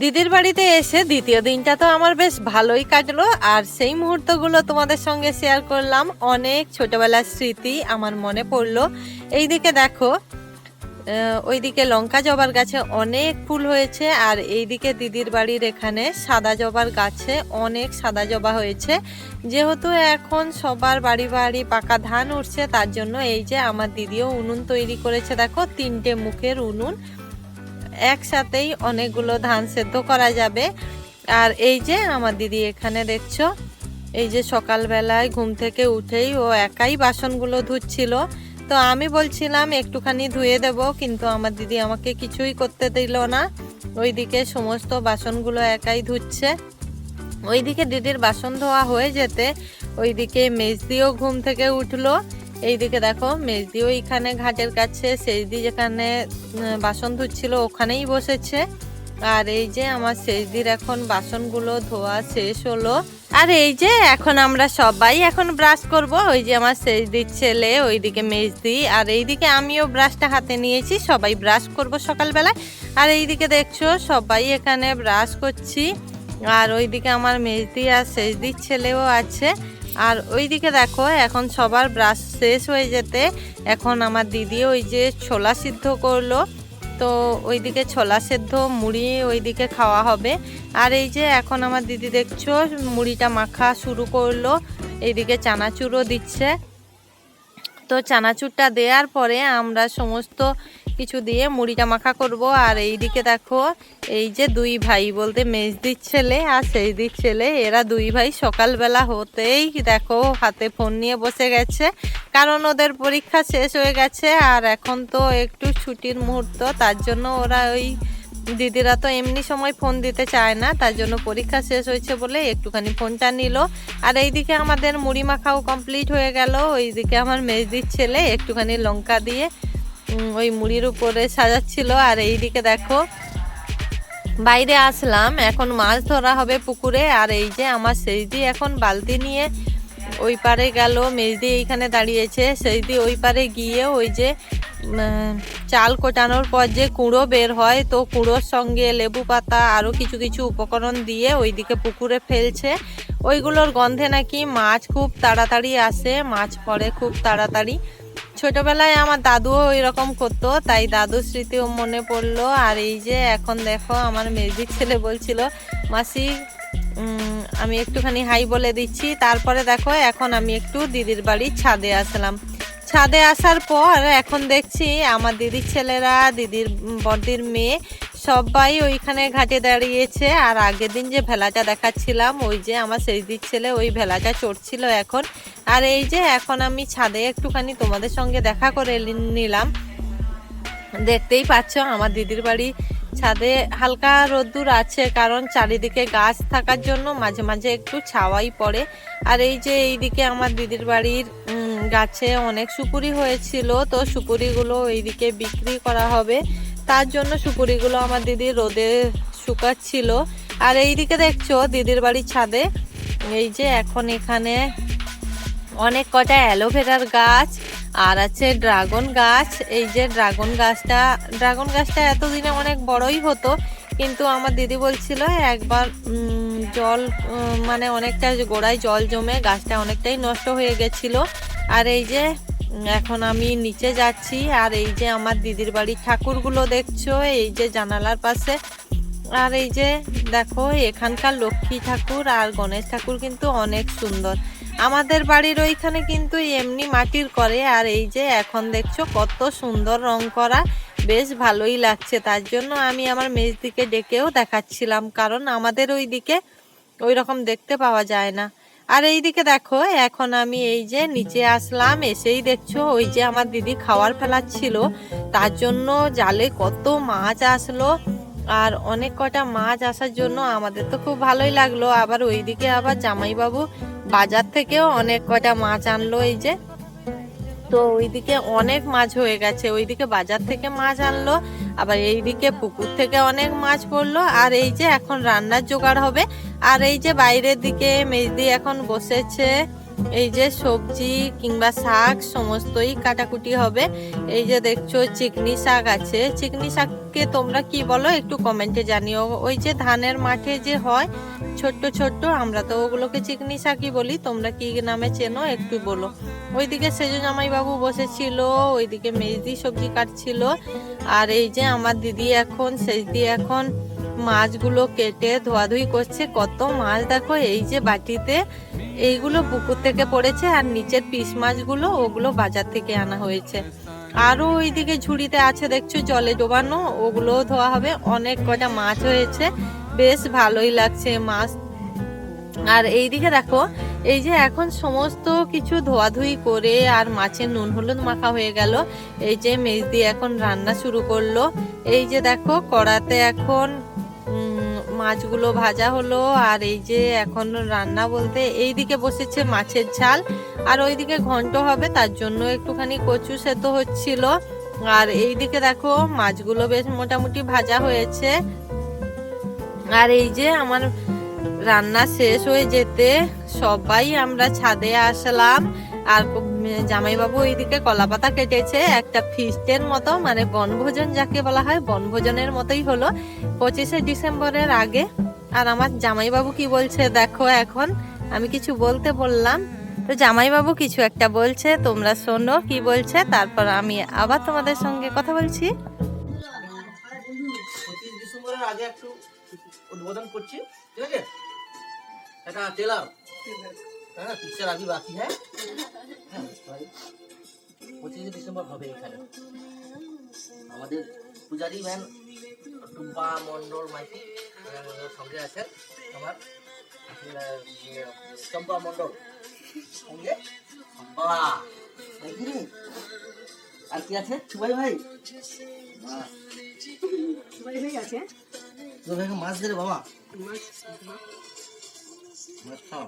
দিদির বাড়িতে এসে দ্বিতীয় দিনটা তো আমার বেশ ভালোই কাটলো, আর সেই মুহূর্তগুলো তোমাদের সঙ্গে শেয়ার করলাম। অনেক ছোটবেলার স্মৃতি আমার মনে পড়ল। এইদিকে দেখো ওইদিকে লঙ্কা জবার গাছে অনেক ফুল হয়েছে, আর এইদিকে দিদির বাড়ির এখানে সাদা জবার গাছে অনেক সাদা জবা হয়েছে। যেহেতু এখন সবার বাড়ি বাড়ি পাকা ধান উঠছে, তার জন্য এই যে আমার দিদিও উনুন তৈরি করেছে, দেখো, তিনটে মুখের উনুন। একসাথেই অনেকগুলো ধান সেদ্ধ করা যাবে। আর এই যে আমার দিদি এখানে দেখছ, এই যে সকালবেলায় ঘুম থেকে উঠেই ও একাই বাসনগুলো ধুচ্ছিল। তো আমি বলছিলাম, একটুখানি ধুয়ে দেব, কিন্তু আমার দিদি আমাকে কিছুই করতে দিল না। ওইদিকে সমস্ত বাসনগুলো একাই ধুচ্ছে। ওইদিকে দিদির বাসন ধোয়া হয়ে যেতে ওইদিকে মেজদিও ঘুম থেকে উঠল। এইদিকে দেখো মেজদিও এখানে ঘাটের কাছে, সেজদি যেখানে বাসন ধুচ্ছিল, ওখানেই বসেছে। আর এই যে আমার সেজদির এখন বাসনগুলো ধোয়া শেষ হলো। আর এই যে এখন আমরা সবাই এখন ব্রাশ করব। ওই যে আমার সেজদির ছেলে, ওইদিকে মেজদি। আর এইদিকে আমিও ব্রাশটা হাতে নিয়েছি, সবাই ব্রাশ করব সকালবেলায়। আর এইদিকে দেখছ, সবাই এখানে ব্রাশ করছি। আর ওইদিকে আমার মেজদি আর সেজদির ছেলেও আছে। আর ওইদিকে দেখো, এখন সবার ব্রাশ শেষ হয়ে যেতে এখন আমার দিদি ওই যে ছোলা সিদ্ধ করল। তো ওইদিকে ছোলা সেদ্ধ, মুড়ি ওইদিকে খাওয়া হবে। আর এই যে এখন আমার দিদি দেখছ, মুড়িটা মাখা শুরু করল। এইদিকে চানাচুরও দিচ্ছে। তো চানাচুরটা দেওয়ার পরে আমরা সমস্ত কিছু দিয়ে মুড়িটা মাখা করব। আর এইদিকে দেখো, এই যে দুই ভাই বলতে মেজদির ছেলে আর সেইদির ছেলে, এরা দুই ভাই সকালবেলা হতেই দেখো হাতে ফোন নিয়ে বসে গেছে। কারণ ওদের পরীক্ষা শেষ হয়ে গেছে আর এখন তো একটু ছুটির মুহূর্ত, তার জন্য ওরা ওই দিদিরা তো এমনি সময় ফোন দিতে চায় না, তার জন্য পরীক্ষা শেষ হয়েছে বলে একটুখানি ফোনটা নিল। আর এইদিকে আমাদের মুড়ি মাখাও কমপ্লিট হয়ে গেল, ওইদিকে আমার মেজদির ছেলে একটুখানি লঙ্কা দিয়ে ওই মুড়ির উপরে সাজাচ্ছিল। আর এইদিকে দেখো, বাইরে আসলাম। এখন মাছ ধরা হবে পুকুরে। আর এই যে আমার সেইদি এখন বালতি নিয়ে ওই পারে গেল। মেজদি এইখানে দাঁড়িয়েছে। সেইদি ওই পারে গিয়ে ওই যে চাল কোটানোর পর যে কুঁড়ো বের হয়, তো কুঁড়োর সঙ্গে লেবু পাতা আরও কিছু কিছু উপকরণ দিয়ে ওইদিকে পুকুরে ফেলছে। ওইগুলোর গন্ধে নাকি মাছ খুব তাড়াতাড়ি আসে। মাছ পড়ে খুব তাড়াতাড়ি। ছোটবেলায় আমার দাদুও এরকম রকম করতো, তাই দাদু স্মৃতিও মনে পড়ল। আর এই যে এখন দেখো আমার মেজিক ছেলে বলছিল, মাসি আমি একটুখানি হাই বলে দিচ্ছি। তারপরে দেখো এখন আমি একটু দিদির বাড়ির ছাদে আসলাম। ছাদে আসার পর এখন দেখছি আমার দিদির ছেলেরা, দিদির বড়দির মেয়ে সবাই ওইখানে ঘাটে দাঁড়িয়েছে আর আগের দিন যে ভেলাটা দেখাচ্ছিলাম, ওই যে আমার সেইদির ছেলে ওই ভেলাটা চড়ছিল এখন। আর এই যে এখন আমি ছাদে একটুখানি তোমাদের সঙ্গে দেখা করে নিলাম। দেখতেই পাচ্ছ আমার দিদির বাড়ি ছাদে হালকা রোদ্দুর আছে, কারণ চারিদিকে গাছ থাকার জন্য মাঝে মাঝে একটু ছাওয়াই পড়ে। আর এই যে এইদিকে আমার দিদির বাড়ির গাছে অনেক সুপুরি হয়েছিল, তো সুপুরিগুলো এইদিকে বিক্রি করা হবে। তার জন্য সুপুরিগুলো আমার দিদি রোদে শুকাচ্ছিল। আর এইদিকে দেখছ দিদির বাড়ির ছাদে, এই যে এখন এখানে অনেক কটা অ্যালোভেরার গাছ, আর আছে ড্রাগন গাছ। এই যে ড্রাগন গাছটা ড্রাগন গাছটা এতদিনে অনেক বড়ই হতো, কিন্তু আমার দিদি বলছিল একবার জল মানে অনেকটা গোড়ায় জল জমে গাছটা অনেকটাই নষ্ট হয়ে গেছিল। আর এই যে এখন আমি নিচে যাচ্ছি আর এই যে আমার দিদির বাড়ির ঠাকুরগুলো দেখছ, এই যে জানালার পাশে। আর এই যে দেখো, এখানকার লক্ষ্মী ঠাকুর আর গণেশ ঠাকুর কিন্তু অনেক সুন্দর। আমাদের বাড়ির ওইখানে কিন্তু এমনি মাটির করে, আর এই যে এখন দেখছ কত সুন্দর রং করা, বেশ ভালোই লাগছে। তার জন্য আমি আমার মেজদিকে ডেকেও দেখাচ্ছিলাম, কারণ আমাদের ওই দিকে ওই রকম দেখতে পাওয়া যায় না। আর এইদিকে দেখো, এখন আমি এই যে নিচে আসলাম, এসেই দেখছ ওই যে আমার দিদি খাওয়ার ফেলাচ্ছিল। তার জন্য জালে কত মাছ আসলো, আর অনেক কটা মাছ আসার জন্য আমাদের তো খুব ভালোই লাগল। আবার ওইদিকে আবার জামাইবাবু বাজার থেকেও অনেক কটা মাছ আনলো এই যে। তো ওইদিকে অনেক মাছ হয়ে গেছে। ওইদিকে বাজার থেকে মাছ আনলো, আবার এইদিকে পুকুর থেকে অনেক মাছ পড়ল, আর এই যে এখন রান্নার জোগাড় হবে। আর এই যে বাইরের দিকে মেজদি এখন বসেছে। এই যে সবজি কিংবা শাক, সমস্তই কাটাকুটি হবে। এই যে দেখছ, চিকনি শাক আছে। চিকনি শাককে তোমরা কি বলো, একটু কমেন্টে জানিও। ওই যে ধানের মাঠে যে হয়, ছোট্ট ছোট্ট, আমরা তো ওগুলোকে চিকনি শাকই বলি। তোমরা কি নামে চেনো, একটু বলো। ওইদিকে সেজো জামাই বাবু বসেছিল, ওইদিকে মেজদি সবজি কাটছিল। আর এই যে আমার দিদি এখন, সেজদি এখন মাছগুলো কেটে ধোয়াধুয়ি করছে, কত মাছ দেখো, এই যে বাটিতে এইগুলো পুকুর থেকে পড়েছে আর নিচের পিস মাছগুলো, ওগুলো বাজার থেকে আনা হয়েছে। আরও ওইদিকে ঝুড়িতে আছে, দেখছ, জলে ডোবানো ওগুলো ধোয়া হবে। অনেক কটা মাছ হয়েছে, বেশ ভালোই লাগছে মাছ। আর এইদিকে দেখো, এই যে এখন সমস্ত কিছু ধোয়াধুয়ি করে আর মাছের নুন হলুদ মাখা হয়ে গেল। এই যে মেজদি এখন রান্না শুরু করল। এই যে দেখো, কড়াতে এখন মাছগুলো ভাজা হলো, আর এই যে এখন রান্না বলতে এইদিকে বসেছে মাছের ঝাল, আর ওইদিকে ঘন্ট হবে, তার জন্য একটুখানি কচু সেদ্ধ হচ্ছিল। আর এইদিকে দেখো মাছগুলো বেশ মোটামুটি ভাজা হয়েছে। আর এই যে আমার রান্না শেষ হয়ে যেতে সবাই আমরা ছাদে আসলাম। আর জামাইবাবু ওইদিকে কলা পাতা কেটেছে, একটা ফিস্টের মতো মানে বনভোজন যাকে বলা হয়, বনভোজনের মতোই হলো পঁচিশে ডিসেম্বরের আগে। আর আমার জামাইবাবু কি বলছে দেখো এখন, আমি কিছু বলতে বললাম। তো জামাইবাবু কিছু একটা বলছে, তোমরা শোনো কি বলছে, তারপর আমি আবার তোমাদের সঙ্গে কথা বলছি। আগে একটু উদ্বোধন করছি, ঠিক আছে? একটা টেলার পিকচার আগে বাকি হ্যাঁ? হ্যাঁ, ভাই। পঁচিশে ডিসেম্বর হবে এখানে। আমাদের পূজারি ম্যান টুম্পা মন্ডল মাইতি সঙ্গে আছেন আমার ইয়ে, চম্পা মন্ডল সঙ্গে? চম্পা আর কি আছে? সুবাই ভাই। তো ভাই মাছ দে রে বাবা। মাছ খাও।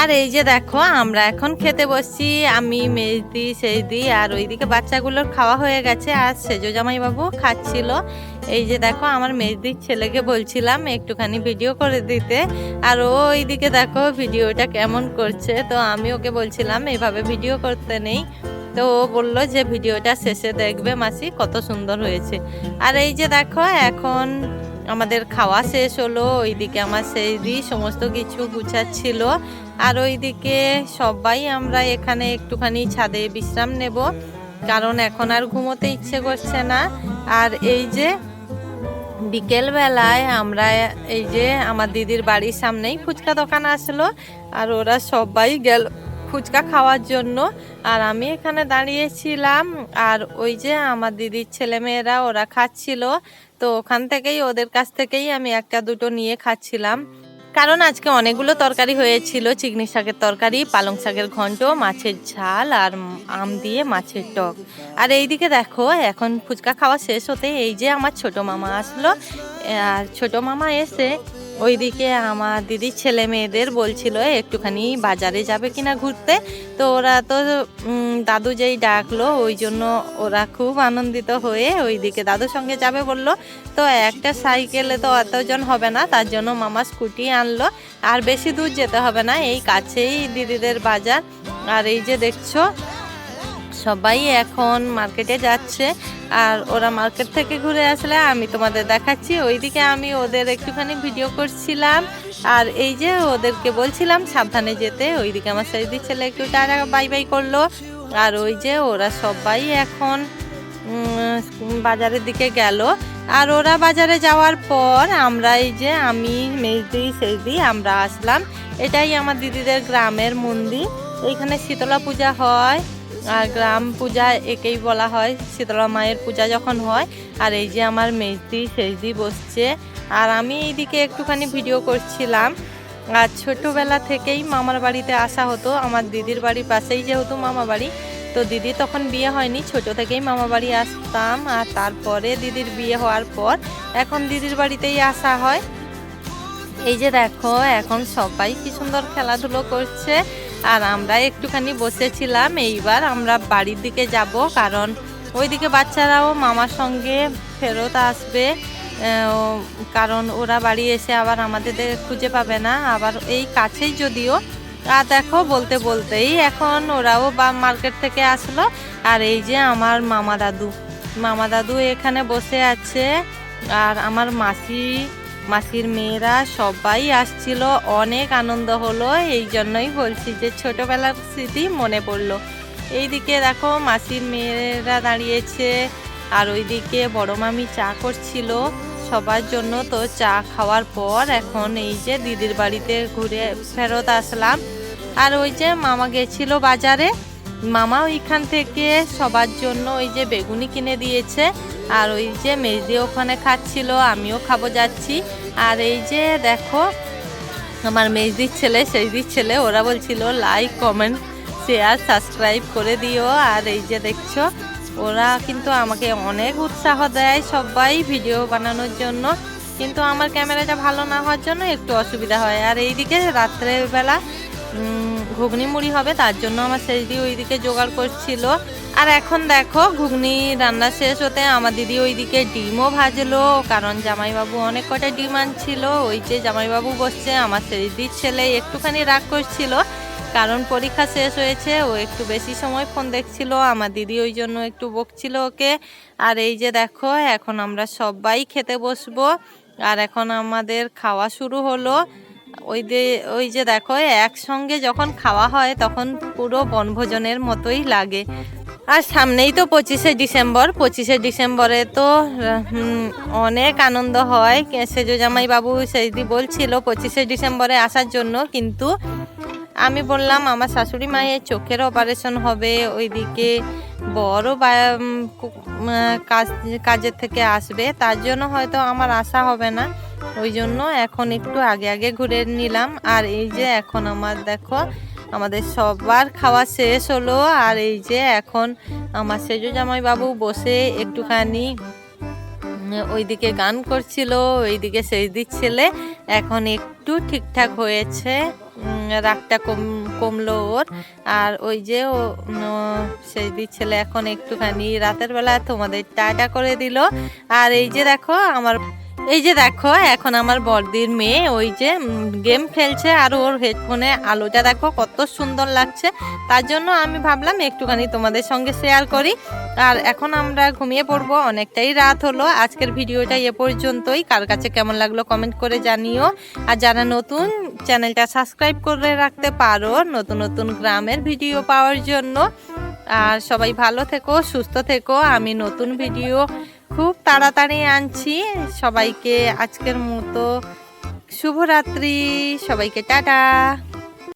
আর এই যে দেখো, আমরা এখন খেতে বসছি। আমি মেজদি সেজদি আর ওইদিকে বাচ্চাগুলোর খাওয়া হয়ে গেছে আর সেজো জামাইবাবু খাচ্ছিল। এই যে দেখো, আমার মেজদির ছেলেকে বলছিলাম একটুখানি ভিডিও করে দিতে। আর ও ওইদিকে দেখো, ভিডিওটা কেমন করছে। তো আমি ওকে বলছিলাম এইভাবে ভিডিও করতে নেই। তো ও বলল যে, ভিডিওটা শেষে দেখবে মাসি, কত সুন্দর হয়েছে। আর এই যে দেখো, এখন আমাদের খাওয়া শেষ হলো, ওইদিকে আমার সেই দিই সমস্ত কিছু গুছাচ্ছিল। আর ওইদিকে সবাই আমরা এখানে একটুখানি ছাদে বিশ্রাম নেব, কারণ এখন আর ঘুমোতে ইচ্ছে করছে না। আর এই যে বিকেল বেলায় আমরা এই যে আমার দিদির বাড়ির সামনেই ফুচকা দোকান আসলো, আর ওরা সবাই গেল ফুচকা খাওয়ার জন্য। আর আমি এখানে দাঁড়িয়েছিলাম, আর ওই যে আমার দিদির ছেলেমেয়েরা ওরা খাচ্ছিল তো ওখান থেকেই, ওদের কাছ থেকেই আমি একটা দুটো নিয়ে খাচ্ছিলাম। কারণ আজকে অনেকগুলো তরকারি হয়েছিল চিকনি শাকের তরকারি, পালং শাকের ঘন্ট, মাছের ঝাল আর আম দিয়ে মাছের টক। আর এইদিকে দেখো, এখন ফুচকা খাওয়া শেষ হতে এই যে আমার ছোট মামা আসলো। আর ছোট মামা এসে ওইদিকে আমার দিদির ছেলে মেয়েদের বলছিল, একটুখানি বাজারে যাবে কিনা ঘুরতে? তো ওরা তো দাদু যেই ডাকলো, ওই জন্য ওরা খুব আনন্দিত হয়ে ওইদিকে দাদুর সঙ্গে যাবে বলল। তো একটা সাইকেলে তো অতজন হবে না, তার জন্য মামা স্কুটি আনলো। আর বেশি দূর যেতে হবে না, এই কাছেই দিদিদের বাজার। আর এই যে দেখছ সবাই এখন মার্কেটে যাচ্ছে। আর ওরা মার্কেট থেকে ঘুরে আসলে আমি তোমাদের দেখাচ্ছি। ওইদিকে আমি ওদের একটুখানি ভিডিও করছিলাম। আর এই যে ওদেরকে বলছিলাম, সাবধানে যেতে। ওইদিকে আমার সাইদি ছেলে একটু টাটা বাই বাই করল। আর ওই যে ওরা সবাই এখন বাজারের দিকে গেল। আর ওরা বাজারে যাওয়ার পর আমরা এই যে আমি মেজদি সেজদি আমরা আসলাম। এটাই আমার দিদিদের গ্রামের মন্দির। এইখানে শীতলা পূজা হয়। গ্রাম পূজা একেই বলা হয়, শীতলা মায়ের পূজা যখন হয়, আর এই যে আমার মেজদি সেজদি বসছে। আর আমি এইদিকে একটুখানি ভিডিও করছিলাম। আর ছোটোবেলা থেকেই মামার বাড়িতে আসা হতো। আমার দিদির বাড়ির পাশেই যেহেতু মামা বাড়ি, তো দিদি তখন বিয়ে হয়নি। ছোট থেকেই মামা বাড়ি আসতাম। আর তারপরে দিদির বিয়ে হওয়ার পর এখন দিদির বাড়িতেই আসা হয়। এই যে দেখো, এখন সবাই কি সুন্দর খেলাধুলো করছে। আর আমরা একটুখানি বসেছিলাম, এইবার আমরা বাড়ির দিকে যাব কারণ ওইদিকে বাচ্চারাও মামার সঙ্গে ফেরত আসবে কারণ ওরা বাড়ি এসে আবার আমাদের খুঁজে পাবে না। আবার এই কাছেই যদিও, আর দেখো বলতে বলতেই এখন ওরাও বা মার্কেট থেকে আসলো। আর এই যে আমার মামা দাদু মামা দাদু এখানে বসে আছে। আর আমার মাসি মাসির মেয়েরা সবাই আসছিল, অনেক আনন্দ হলো, এই জন্যই বলছি যে ছোটবেলার স্মৃতি মনে পড়ল। এইদিকে দেখো মাসির মেয়েরা দাঁড়িয়েছে, আর ওইদিকে বড় মামি চা করছিল, সবার জন্য তো চা খাওয়ার পর এখন এই যে দিদির বাড়িতে ঘুরে ফেরত আসলাম। আর ওই যে মামা গেছিল বাজারে মামা ওইখান থেকে সবার জন্য ওই যে বেগুনি কিনে দিয়েছে আর ওই যে মেজদি ওখানে খাচ্ছিল, আমিও খাব যাচ্ছি। আর এই যে দেখো, আমার মেজদির ছেলে, সেইদির ছেলে, ওরা বলছিল লাইক কমেন্ট শেয়ার সাবস্ক্রাইব করে দিও। আর এই যে দেখছ, ওরা কিন্তু আমাকে অনেক উৎসাহ দেয় সবাই ভিডিও বানানোর জন্য। কিন্তু আমার ক্যামেরাটা ভালো না হওয়ার জন্য একটু অসুবিধা হয়। আর এইদিকে রাত্রেবেলা ঘুগনি মুড়ি হবে, তার জন্য আমার সেই ওইদিকে জোগাড় করছিল। আর এখন দেখো, ঘুগনি রান্না শেষ হতে আমার দিদি ওইদিকে ডিমও ভাজলো, কারণ জামাইবাবু অনেক কটা ডিম আনছিল। ওই যে জামাইবাবু বসছে, আমার সেই দিদির ছেলে একটুখানি রাগ করছিল, কারণ পরীক্ষা শেষ হয়েছে, ও একটু বেশি সময় ফোন দেখছিল, আমার দিদি ওই জন্য একটু বকছিল ওকে। আর এই যে দেখো, এখন আমরা সবাই খেতে বসবো, আর এখন আমাদের খাওয়া শুরু হলো। ওই যে ওই যে দেখো, একসঙ্গে যখন খাওয়া হয়, তখন পুরো বনভোজনের মতোই লাগে। আর সামনেই তো পঁচিশে ডিসেম্বর, পঁচিশে ডিসেম্বরে তো অনেক আনন্দ হয়। সেজো জামাই বাবু সেইদি বলছিল পঁচিশে ডিসেম্বরে আসার জন্য, কিন্তু আমি বললাম, আমার শাশুড়ি মায়ের চোখের অপারেশন হবে, ওইদিকে বড় কাজ, কাজের থেকে আসবে। তার জন্য হয়তো আমার আসা হবে না। ওই জন্য এখন একটু আগে আগে ঘুরে নিলাম। আর এই যে এখন আমার, দেখো আমাদের সবার খাওয়া শেষ হলো। আর এই যে এখন আমার সেজো জামাই বাবু বসে একটুখানি ওইদিকে গান করছিল, ওইদিকে সেই দিচ্ছিলে এখন একটু ঠিকঠাক হয়েছে। রাগটা কম, কমলো ওর। আর ওই যে ও সেই দিচ্ছিলে এখন একটুখানি রাতের বেলা তোমাদের টাটা করে দিল। আর এই যে দেখো আমার এই যে দেখো, এখন আমার বর্দির মেয়ে ওই যে গেম খেলছে আর ওর হেডফোনে আলোটা দেখো কত সুন্দর লাগছে। তার জন্য আমি ভাবলাম একটুখানি তোমাদের সঙ্গে শেয়ার করি। আর এখন আমরা ঘুমিয়ে পড়ব, অনেকটাই রাত হলো। আজকের ভিডিওটা এ পর্যন্তই। কার কাছে কেমন লাগল কমেন্ট করে জানিও। আর যারা নতুন, চ্যানেলটা সাবস্ক্রাইব করে রাখতে পারো নতুন নতুন গ্রামের ভিডিও পাওয়ার জন্য। আর সবাই ভালো থেকো, সুস্থ থেকো। আমি নতুন ভিডিও খুব তাড়াতাড়ি আনছি। সবাইকে আজকের মতো শুভরাত্রি। সবাইকে টাটা।